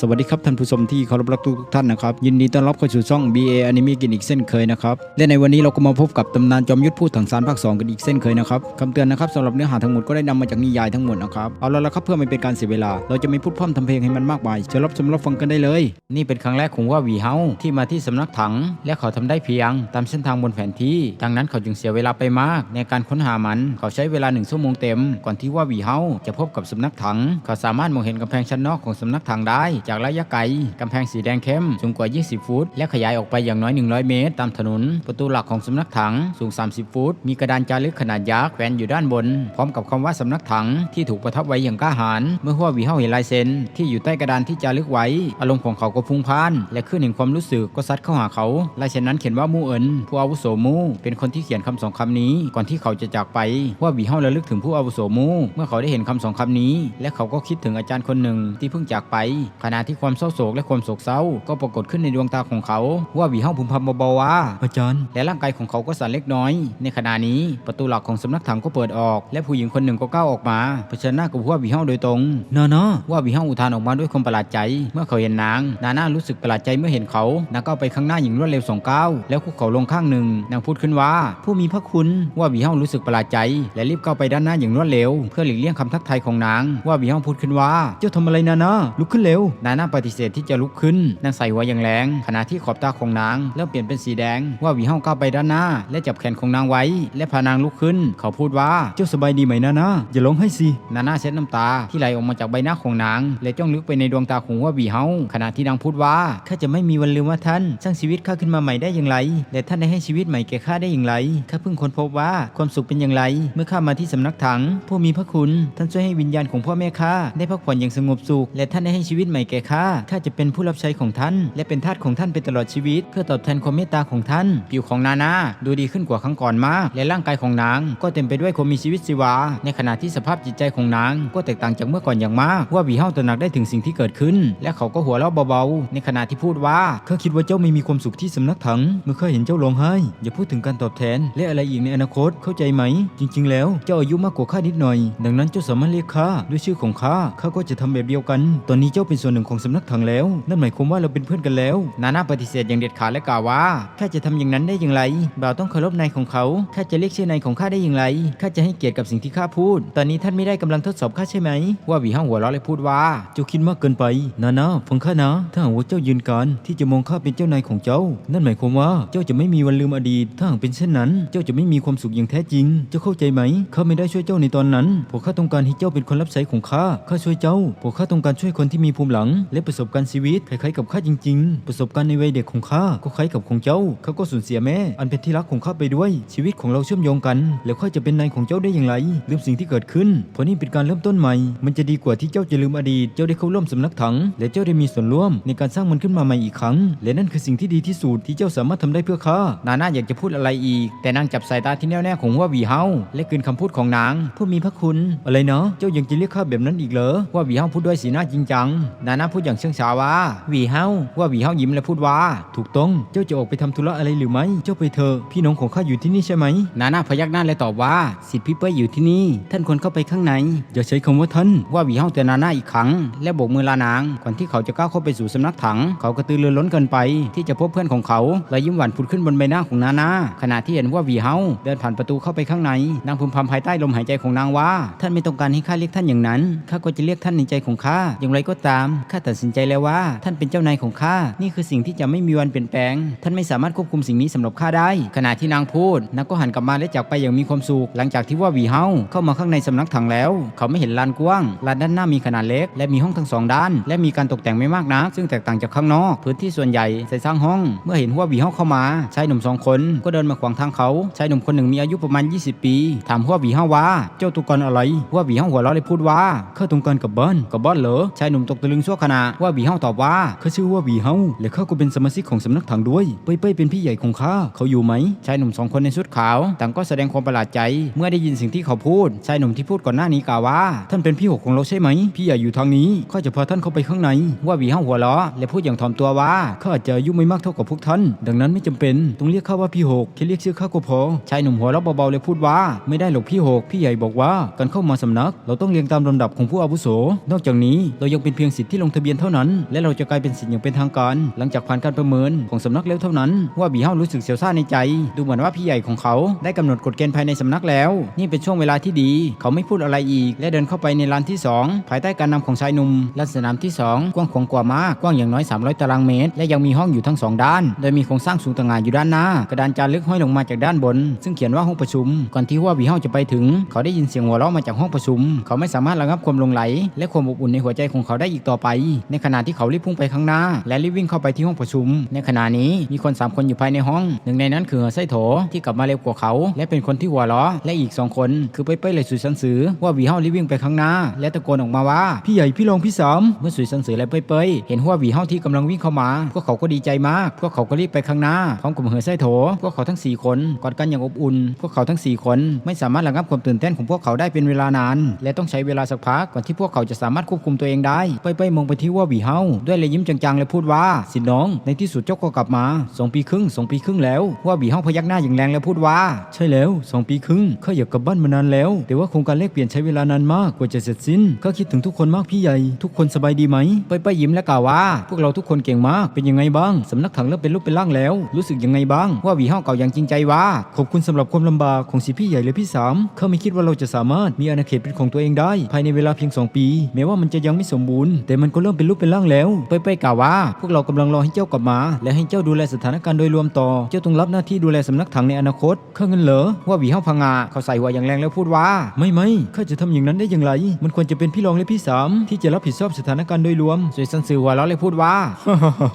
สวัสดีครับท่านผู้ชมที่เคารพรักทุกท่านนะครับ ยินดีต้อนรับเข้าสู่ช่อง BA Anime กินอีกเส้นเคยนะครับและในวันนี้เราก็มาพบกับตำนานจอมยุทธพูดถังสารภาค2กันอีกเส้นเคยนะครับคำเตือนนะครับสำหรับเนื้อหาทั้งหมดก็ได้นำมาจากนิยายทั้งหมดนะครับเอาละละครับเพื่อไม่เป็นการเสียเวลา เราจะไม่พูดพร่ำทำเพลงให้มันมากมายเชิญรับชมรับฟังกันได้เลย นี่เป็นครั้งแรกของว่าวีเฮาที่มาที่สำนักถัง และเขาทำได้เพียง ตามเส้นทางบนแผนที่ดังนั้นเขาจึงเสียเวลาไปมาก ในการค้นหามันเขาใช้เวลาหนึ่งชั่วโมงเต็ม ก่อนที่ว่าวีเฮาจะพบกับสำนักถัง เขาสามารถมองเห็นกำแพงชั้นนอกของสำนักถังได้จากระยะไกลกำแพงสีแดงเข้มสูงกว่า 20 ฟุต และขยายออกไปอย่างน้อย 100 เมตร ตามถนน ประตูหลักของสำนักถังสูง 30 ฟุต มีกระดานจารึกขนาดยักษ์แขวนอยู่ด้านบน พร้อมกับคำว่าสำนักถังที่ถูกประทับไว้อย่างกล้าหาญเมื่อหัววีเฮาเห็นลายเซ็นที่อยู่ใต้กระดานที่จารึกไว้ อารมณ์ของเขาก็พุ่งพ่าน และขึ้นแห่งความรู้สึกก็ซัดเข้าหาเขาลายเซ็นนั้นเขียนว่ามู่เอินผู้อาวุโสมู่เป็นคนที่เขียนคำสองคำนี้ ก่อนที่เขาจะจากไปว่าหวีเฮาระลึกถึงผู้อาวุโสมู่เมื่อเขาได้เห็นคำสองคำนี้ และเขาก็คิดถึงอาจารย์คนหนึ่งที่เพิ่งจากไปขณะที่ความเศร้าโศกและความโศกเศร้า ก็ปรากฏขึ้นในดวงตาของเขา ว่าหวีเฮาพึมพำเบาๆว่าอาจารย์ และร่างกายของเขาก็สั่นเล็กน้อย ในขณะนี้ประตูหลักของสำนักถังก็เปิดออก และผู้หญิงคนหนึ่งก็ก้าวออกมาเผชิญหน้ากับว่าหวีเฮาโดยตรงนานาว่าหวีเฮาอุทานออกมาด้วยความประหลาดใจ เมื่อเขาเห็นนาง นานารู้สึกประหลาดใจเมื่อเห็นเขานางก้าวไปข้างหน้าอย่างรวดเร็วสองก้าวแล้วคุกเข่าลงข้างหนึ่งนางพูดขึ้นว่า ผู้มีพระคุณว่าหวีเฮารู้สึกประหลาดใจ และรีบก้าวไปด้านหน้าอย่างรวดเร็ว เพื่อหลีกเลี่ยงคำทักทายของนาง ว่าหวีเฮาพูดขึ้นว่า เจ้าทำอะไรนานาลุกขึ้นเร็วนานาปฏิเสธที่จะลุกขึ้นนางใส่หัวอย่างแรง ขณะที่ขอบตาของนางเริ่มเปลี่ยนเป็นสีแดง ว่าวีเฮาก้าวไปด้านหน้า และจับแขนของนางไว้ และพานางลุกขึ้น เขาพูดว่าเจ้าสบายดีไหมนานาอย่าร้องให้สินานาเช็ดน้ำตาที่ไหลออกมาจากใบหน้าของนาง และจ้องลึกไปในดวงตาของว่าวีเฮาขณะที่นางพูดว่าข้าจะไม่มีวันลืมว่าท่าน สร้างชีวิตข้าขึ้นมาใหม่ได้อย่างไรและท่านได้ให้ชีวิตใหม่แก่ข้าได้อย่างไรข้าเพิ่งค้นพบว่าความสุขเป็นอย่างไร เมื่อข้ามาที่สำนักถังผู้มีพระคุณ ท่านช่วยให้วิญญาณของพ่อแม่ข้าได้พักผ่อนอย่างสงบสุขและท่านได้ให้ชีวิตใหม่แก่ข้าข้าจะเป็นผู้รับใช้ของท่าน และเป็นทาสของท่านไปตลอดชีวิต เพื่อตอบแทนความเมตตาของท่าน ผิวของนานาดูดีขึ้นกว่าครั้งก่อนมาก และร่างกายของนาง ก็เต็มไปด้วยความมีชีวิตชีวา ในขณะที่สภาพจิตใจของนาง ก็แตกต่างจากเมื่อก่อนอย่างมาก ว่าวีเฮาตระหนักได้ถึงสิ่งที่เกิดขึ้น และเขาก็หัวเราะเบาๆ ในขณะที่พูดว่าข้าคิดว่าเจ้าไม่มีความสุขที่สำนักถัง เมื่อข้าเห็นเจ้าร้องไห้อย่าพูดถึงการตอบแทน และอะไรอีกในอนาคตเข้าใจไหม จริง ๆ แล้วเจ้าอายุมากกว่าข้านิดหน่อย ดังนั้นเจ้าสามารถเรียกข้าด้วยชื่อของข้าข้าก็จะทำแบบเดียวกัน ตอนนี้เจ้าเป็นส่วนหนึ่งของสำนักถังแล้ว นั่นหมายความว่าเราเป็นเพื่อนกันแล้ว นาน่าปฏิเสธอย่างเด็ดขาดและกล่าวว่าข้าจะทำอย่างนั้นได้อย่างไรบ่าวต้องเคารพนายของเขาข้าจะเรียกชื่อนายของข้าได้อย่างไรข้าจะให้เกียรติกับสิ่งที่ข้าพูด ตอนนี้ท่านไม่ได้กำลังทดสอบข้าใช่ไหม ว่าวีห้างหัวเราะเลยพูดว่า เจ้าคิดมากเกินไป นานาฟังข้านะ ถ้าหากว่าเจ้ายืนการที่จะมองข้าเป็นเจ้านายของเจ้า นั่นหมายความว่าเจ้าจะไม่มีวันลืมอดีต ถ้าหากเป็นเช่นนั้น เจ้าจะไม่มีความสุขอย่างแท้จริง เจ้าเข้าใจไหมข้าไม่ได้ช่วยเจ้าในตอนนั้นพราะข้าต้องการให้เจ้าเป็นคนรับใช้ของข้าข้าช่วยเจ้าพราะข้าต้องการช่วยคนที่มีภูมิหลังและประสบการณ์ชีวิตคล้ายๆกับข้าจริง ๆ ประสบการณ์ในวัยเด็กของข้าก็คล้ายกับของเจ้าข้าก็สูญเสียแม่ อันเป็นที่รักของข้าไปด้วย ชีวิตของเราเชื่อมโยงกัน แล้วข้าจะเป็นนายของเจ้าได้อย่างไรลืมสิ่งที่เกิดขึ้นเพราะนี่เป็นการเริ่มต้นใหม่ มันจะดีกว่าที่เจ้าจะลืมอดีตเจ้าได้เข้าร่วมสำนักถัง และเจ้าได้มีส่วนร่วมในการสร้างมันขึ้นมาใหม่อีกครั้ง และนั่นคือสิ่งที่ดีที่สุดที่เจ้าสามารถทำได้เพื่อข้านาน่าอยากจะพูดอะไรอีก แต่นางจับสายตาที่แน่วแน่ของว่าหวีเฮาและกลืนคำพูดของนางผู้มีพระคุณอะไรเนาะเจ้ายังจะเรียกข้าแบบนั้นอีกเหรอว่าหวีเฮาพูดด้วยสีหน้าจริงจังนาน่าพูดอย่างเชื่องชาว่าวีเฮาว่าวีเฮายิ้มและพูดว่า ถูกต้องเจ้าจะออกไปทำธุระอะไรหรือไม่เจ้าไปเถอะพี่น้องของข้าอยู่ที่นี่ใช่ไหมนานาพยักหน้าและตอบว่าสิทธิพี่เป้ยอยู่ที่นี่ ท่านควรเข้าไปข้างในอย่าใช้คำว่าท่านว่าวีเฮาเตือนนานาอีกครั้ง และโบกมือลานางก่อนที่เขาจะก้าวเข้าไปสู่สำนักถัง เขากระตือรือร้นเกินไป ที่จะพบเพื่อนของเขาและยิ้มหวานผุดขึ้นบนใบหน้าของนานาขณะที่เห็นว่าวีเฮาเดินผ่านประตูเข้าไปข้างในนางพึมพำภายใต้ลมหายใจของนางว่า ท่านไม่ต้องการให้ข้าเรียกท่านอย่างนั้นข้าก็จะเรียกท่านในใจของข้าอย่างไรก็ตามข้าตัดสินใจแล้วว่า ท่านเป็นเจ้านายของข้า นี่คือสิ่งที่จะไม่มีวันเปลี่ยนแปลง ท่านไม่สามารถควบคุมสิ่งนี้สำหรับข้าได้ ขณะที่นางพูดนางก็หันกลับมาและจากไปอย่างมีความสุข หลังจากที่ว่าวีเฮาเข้ามาข้างในสำนักถังแล้ว เขาไม่เห็นลานกว้าง ลานด้านหน้ามีขนาดเล็ก และมีห้องทั้งสองด้าน และมีการตกแต่งไม่มากนัก ซึ่งแตกต่างจากข้างนอก พื้นที่ส่วนใหญ่ใส่สร้างห้อง เมื่อเห็นว่าวีเฮาเข้ามา ชายหนุ่มสองคนก็เดินมาขวางทางเขา ชายหนุ่มคนหนึ่งมีอายุประมาณ 20 ปี ถามว่าวีเฮาว่า เจ้าตุกรอะไรว่าวีเฮาหัวเราะเลยพูดว่าข้าต้องการกลับบ้านกลับบ้านเหรอ ชายหนุ่มตกตะลึงชั่วขณะว่าวีเฮาตอบว่าเขาชื่อว่าวีเฮาและเขาก็เป็นสมาชิกของสำนักถังด้วย เป้ยเป้ยเป็นพี่ใหญ่ของข้าเขาอยู่ไหมชายหนุ่มสองคนในชุดขาวต่างก็แสดงความประหลาดใจ เมื่อได้ยินสิ่งที่เขาพูดชายหนุ่มที่พูดก่อนหน้านี้กล่าวว่า ท่านเป็นพี่หกของเราใช่ไหม พี่ใหญ่อยู่ทางนี้ข้าจะพาท่านเข้าไปข้างใน ว่าวีเฮาหัวเราะและพูดอย่างถ่อมตัวว่าข้าอาจจะอายุไม่มากเท่ากับพวกท่าน ดังนั้นไม่จำเป็นต้องเรียกข้าว่าพี่หกแค่เรียกชื่อข้าก็พอชายหนุ่มหัวเราะเบาๆเลยพูดว่าไม่ได้หรอกพี่หกพี่ใหญ่บอกว่าการเข้ามาสำนัก เราต้องเรียงตามลำดับของผู้อาวุโส นอกจากนี้เรายังเป็นเพียงศิษย์ที่งทะเบียนเท่านั้น และเราจะกลายเป็นสิทธิ์อย่างเป็นทางการ หลังจากผ่านการประเมินของสำนักแล้วเท่านั้น ว่าบีเฮารู้สึกเสียวซ่าในใจ ดูเหมือนว่าพี่ใหญ่ของเขาได้กำหนดกฎเกณฑ์ภายในสำนักแล้ว นี่เป็นช่วงเวลาที่ดี เขาไม่พูดอะไรอีก และเดินเข้าไปในลานที่สองภายใต้การนำของชายหนุ่มลานสนามที่สองกว้างขวางกว่ามากกว้างอย่างน้อย 300 ตารางเมตร และยังมีห้องอยู่ทั้งสองด้าน โดยมีโครงสร้างสูงต่างานอยู่ด้านหน้ากระดานจารึกห้อยลงมาจากด้านบน ซึ่งเขียนว่าห้องประชุม ก่อนที่ว่าบีเฮาจะไปถึง เขาได้ยินเสียงหัวเราะมาจากห้องประชุม เขาไม่สามารถระงับความลงไหล และความอบอุ่นในหัวใจของเขาได้อีกต่อไปในขณะที่เขารีบพุ่งไปข้างหน้า และรีบวิ่งเข้าไปที่ห้องประชุม ในขณะนี้มีคนสามคนอยู่ภายในห้อง หนึ่งในนั้นคือไส้โถที่กลับมาเร็วกว่าเขา และเป็นคนที่หัวเราะและอีกสองคน คือเป้ยเป้ยเลยสุยสันสือว่าบีเฮารีบวิ่งไปข้างหน้า และตะโกนออกมาว่าพี่ใหญ่พี่รองพี่สามเมื่อสุยสันสือและเป้ยเป้ยเห็นว่าบีเฮาที่กำลังวิ่งเข้ามา พวกเขาก็ดีใจมาก พวกเขาก็รีบไปข้างหน้าพร้อมกับเหอไส้โถ พวกเขาทั้งสี่คนกอดกันอย่างอบอุ่น พวกเขาทั้งสี่คนไม่สามารถระงับความตื่นเต้นของพวกเขาได้เป็นเวลานาน และต้องใช้เวลาสักพักก่อนที่พวกเขาจะสามารถควบคุมตัวเองได้เป้ยเป้ยมองไปที่ว่าบีเฮาด้วยเลยยิ้มจางๆและพูดว่า สิน้อง ในที่สุดเจ้าก็กลับมาสองปีครึ่งสองปีครึ่งแล้วว่าบีเฮาพยักหน้าอย่างแรงและพูดว่า ใช่แล้วสองปีครึ่งข้าอยากกลับบ้านมานานแล้ว แต่ว่าโครงการแลกเปลี่ยนใช้เวลานานมากกว่าจะเสร็จสิ้นข้าคิดถึงทุกคนมากพี่ใหญ่ทุกคนสบายดีไหมเป้ยเป้ยยิ้มและกล่าวว่า พวกเราทุกคนเก่งมากเป็นยังไงบ้างสำนักถังเริ่มเป็นรูปเป็นร่างแล้ว รู้สึกยังไงบ้าง ว่าบีเฮาเก่าอย่างจริงใจว่าขอบคุณสำหรับความลำบากของสิพี่ใหญ่และพี่สามข้าไม่คิดว่าเราจะสามารถมีอาณาเขตเป็นของตัวเองได้ ภายในเวลาเพียง2ปี แม้ว่ามันจะยังไม่สมบูรณ์แต่มันก็เริ่มเป็นรูปเป็นร่างแล้วเป้ยเป้ยกล่าวว่า พวกเรากำลังรอให้เจ้ากลับมา และให้เจ้าดูแลสถานการณ์โดยรวมต่อ เจ้าต้องรับหน้าที่ดูแลสำนักถังในอนาคตข้าเงินเหรอว่าบีเฮาพังงาเขาใส่หัวอย่างแรงแล้วพูดว่า ไม่ไม่ข้าจะทำอย่างนั้นได้อย่างไร มันควรจะเป็นพี่รองและพี่สามที่จะรับผิดชอบสถานการณ์โดยรวมสวยสันสือหัวเราะเลยพูดว่า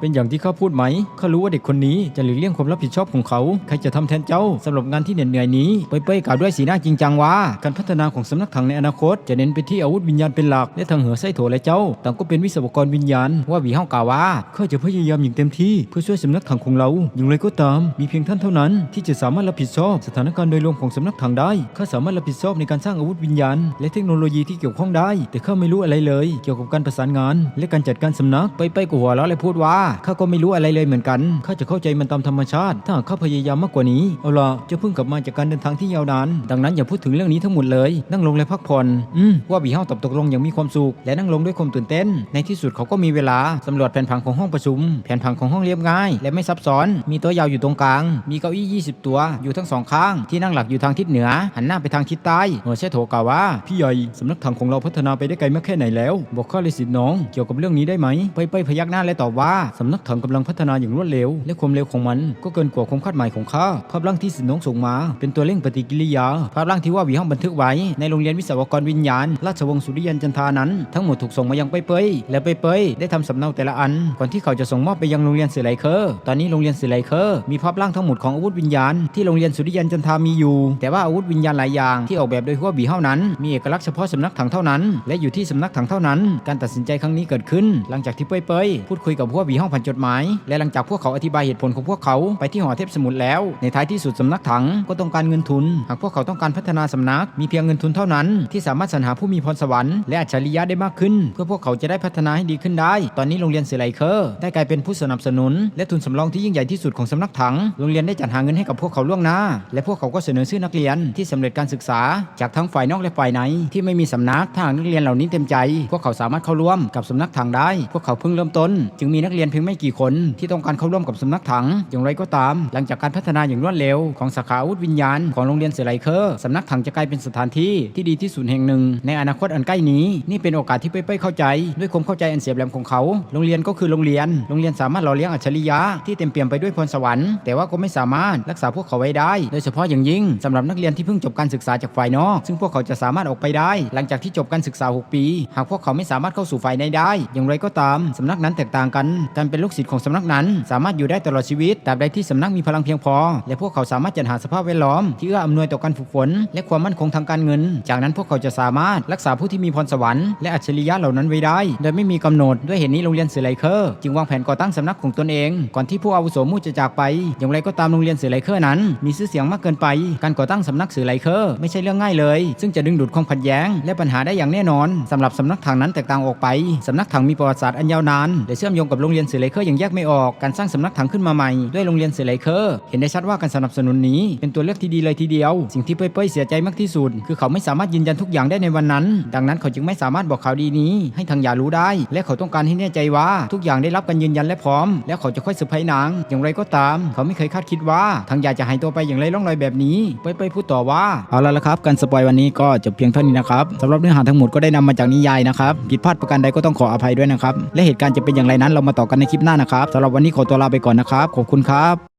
เป็นอย่างที่ข้าพูดไหมข้ารู้ว่าเด็กคนนี้จะหลีกเลี่ยงความรับผิดชอบของเขาใครจะทำแทนเจ้าสำหรับงานที่เหน็ดเหนื่อยนี้เป้ยเป้ยกล่าวด้วยสีหน้าจริงจังว่า การพัฒนาของสำนักถังในอนาคต จะเน้นไปที่อาวุธวิญญาณเป็นหลักและทางเหอไส้โถและเจ้าต่างก็เป็น็นวิศวกรวิญญาณ ว่าวีเฮากล่าวว่าข้าจะพยายามอย่างเต็มที่เพื่อช่วยสำนักถังของเรา อย่างไรก็ตาม มีเพียงท่านเท่านั้น ที่จะสามารถรับผิดชอบสถานการณ์โดยรวมของสำนักถังได้ข้าสามารถรับผิดชอบในการสร้างอาวุธวิญญาณ และเทคโนโลยีที่เกี่ยวข้องได้ แต่ข้าไม่รู้อะไรเลย เกี่ยวกับการประสานงาน และการจัดการสำนักไปไปกูหัวแล้วเลยพูดว่าข้าก็ไม่รู้อะไรเลยเหมือนกันข้าจะเข้าใจมันตามธรรมชาติ ถ้าหากข้าพยายามมากกว่านี้เอาล่ะจะเพิ่งกลับมาจากการเดินทางที่ยาวนานดังนั้นอย่าพูดถึงเรื่องนี้ทั้งหมดเลย นั่งลงและพักผ่อนอืมว่าบีเฮาตอบตกลงอย่างมีความสุขและนั่งลงด้วยความตื่นเต้นในที่สุดเขาก็มีเวลาสำรวจแผนผังของห้องประชุม แผนผังของห้องเรียบง่าย และไม่ซับซ้อน มีโต๊ะยาวอยู่ตรงกลาง มีเก้าอี้ 20 ตัว อยู่ทั้งสองข้าง ที่นั่งหลักอยู่ทางทิศเหนือ หันหน้าไปทางทิศใต้หัวเชษโถกล่าวว่า พี่ใหญ่สำนักถังของเราพัฒนาไปได้ไกลมากแค่ไหนแล้ว บอกข้าเลยสิทธิ์น้องเกี่ยวกับเรื่องนี้ได้ไหมไปไปพยักหน้าและตอบว่าสำนักถังกำลังพัฒนาอย่างรวดเร็ว และความเร็วของมัน ก็เกินกว่าความคาดหมายของข้าภาพร่างที่สิทธิ์น้องส่งมา เป็นตัวเร่งปฏิกิริยา ภาพร่างที่ว่าหวีห้องบันทึกไว้ ในโรงเรียนวิศวกรวิญญาณ ราชวงศ์สุริยันจันทานั้นทั้งหมดถูกส่งมายังเป้ยเปยและเปยเปยได้ทำสำเนาแต่ละอัน ก่อนที่เขาจะส่งมอบไปยังโรงเรียนสื่อไลเคอร์ตอนนี้โรงเรียนสื่อไลเคอร์มีภาพร่างทั้งหมดของอาวุธวิญญาณที่โรงเรียนสุริยันจันทามีอยู่ แต่ว่าอาวุธวิญญาณหลายอย่างที่ออกแบบโดยหัวบีเฮานั้น มีเอกลักษณ์เฉพาะสำนักถังเท่านั้น และอยู่ที่สำนักถังเท่านั้น การตัดสินใจครั้งนี้เกิดขึ้น หลังจากที่เป้ยเป้ยพูดคุยกับหัวบีเฮาผ่านจดหมาย และหลังจากพวกเขาอธิบายเหตุผลของพวกเขาไปที่หอเทพสมุทรแล้ว ในท้ายที่สุดสำนักถังก็ต้องการเงินทุน หากพวกเขาต้องการพัฒนาสำนัก มีเพียงเงินทุนเท่านั้น ที่สามารถสรรหาผู้มีพรสวรรค์และอัจฉริยะได้มากขึ้น เพื่อพวกเขาจะได้พัฒนาให้ดีขึ้นได้ ตอนนี้โรงเรียนเสไลเคอร์ได้กลายเป็นผู้สนับสนุน และทุนสำรองที่ยิ่งใหญ่ที่สุดของสำนักถัง โรงเรียนได้จัดหาเงินให้กับพวกเขาล่วงหน้า และพวกเขาก็เสนอชื่อนักเรียนที่สำเร็จการศึกษา จากทั้งฝ่ายนอกและฝ่ายในที่ไม่มีสำนักถ้าหากนักเรียนเหล่านี้เต็มใจ พวกเขาสามารถเข้าร่วมกับสำนักถังได้ พวกเขาเพิ่งเริ่มต้น จึงมีนักเรียนเพียงไม่กี่คนที่ต้องการเข้าร่วมกับสำนักถัง อย่างไรก็ตาม หลังจากการพัฒนาอย่างรวดเร็วของสาขาอาวุธวิญญาณของโรงเรียนเสไลเคอร์สำนักถังจะกลายเป็นสถานที่ที่ดีที่สุดแห่งหนึ่ง ในอนาคตอันใกล้นี้นี่เป็นโอกาสที่เป้ยๆเข้าใจด้วยความเข้าใจอันเสียบแหลมของเขา โรงเรียนก็คือโรงเรียน โรงเรียนสามารถหล่อเลี้ยงอัจฉริยะที่เต็มเปี่ยมไปด้วยพรสวรรค์ แต่ว่าก็ไม่สามารถรักษาพวกเขาไว้ได้ โดยเฉพาะอย่างยิ่งสำหรับนักเรียนที่เพิ่งจบการศึกษาจากฝ่ายนอก ซึ่งพวกเขาจะสามารถออกไปได้ หลังจากที่จบการศึกษา 6 ปี หากพวกเขาไม่สามารถเข้าสู่ฝ่ายในได้ อย่างไรก็ตามสำนักนั้นแตกต่างกัน การเป็นลูกศิษย์ของสำนักนั้น สามารถอยู่ได้ตลอดชีวิตตราบใดที่สำนักมีพลังเพียงพอ และพวกเขาสามารถจัดหาสภาพแวดล้อมที่เอื้ออำนวยต่อการฝึกฝน และความมั่นคงทางการเงิน จากนั้นพวกเขาจะสามารถรักษาผู้ที่มีพรสวรรค์และอัจฉริยะเหล่านั้นไว้ได้โดยไม่มีกำหนดด้วยเหตุนี้โรงเรียนเสือไลเคอร์จึงวางแผนก่อตั้งสำนักของตนเอง ก่อนที่ผู้อาวุโสมู่จะจากไป อย่างไรก็ตามโรงเรียนเสือไลเคอร์นั้น มีชื่อเสียงมากเกินไป การก่อตั้งสำนักเสือไลเคอร์ไม่ใช่เรื่องง่ายเลย ซึ่งจะดึงดูดความขัดแย้ง และปัญหาได้อย่างแน่นอนสำหรับสำนักทางนั้นแตกต่างออกไปสำนักถังมีประวัติศาสตร์อันยาวนานและเชื่อมโยงกับโรงเรียนเสือไลเคอร์อย่างแยกไม่ออกการสร้างสำนักถังขึ้นมาใหม่ด้วยโรงเรียนเสือไลเคอร์เห็นได้ชัดว่าการสนับสนุนนี้ เป็นตัวเลือกที่ดีเลยทีเดียว สิ่งที่เป้ยๆเสียใจมากที่สุด คือเขาไม่สามารถยืนยันทุกอย่างได้ในวันนั้น ดังนั้นเขาจึงไม่สามารถบอกข่าวดีนี้ให้ทางยารู้ได้ และเขาต้องการให้แน่ใจว่า ทุกอย่างได้รับการยืนยันและพร้อม แล้วเขาจะค่อยเซอร์ไพนางอย่างไรก็ตาม เขาไม่เคยคาดคิดว่าทางยาจะหายตัวไปอย่างไรล่องลอยแบบนี้ไปไปพูดต่อว่าเอาละละครับการสปอยวันนี้ก็จบเพียงเท่านี้นะครับสำหรับเนื้อหาทั้งหมดก็ได้นำมาจากนิยายนะครับผิดพลาดประการใดก็ต้องขออภัยด้วยนะครับและเหตุการณ์จะเป็นอย่างไรนั้นเรามาต่อกันในคลิปหน้านะครับสำหรับวันนี้ขอตัวลาไปก่อนนะครับขอบคุณครับ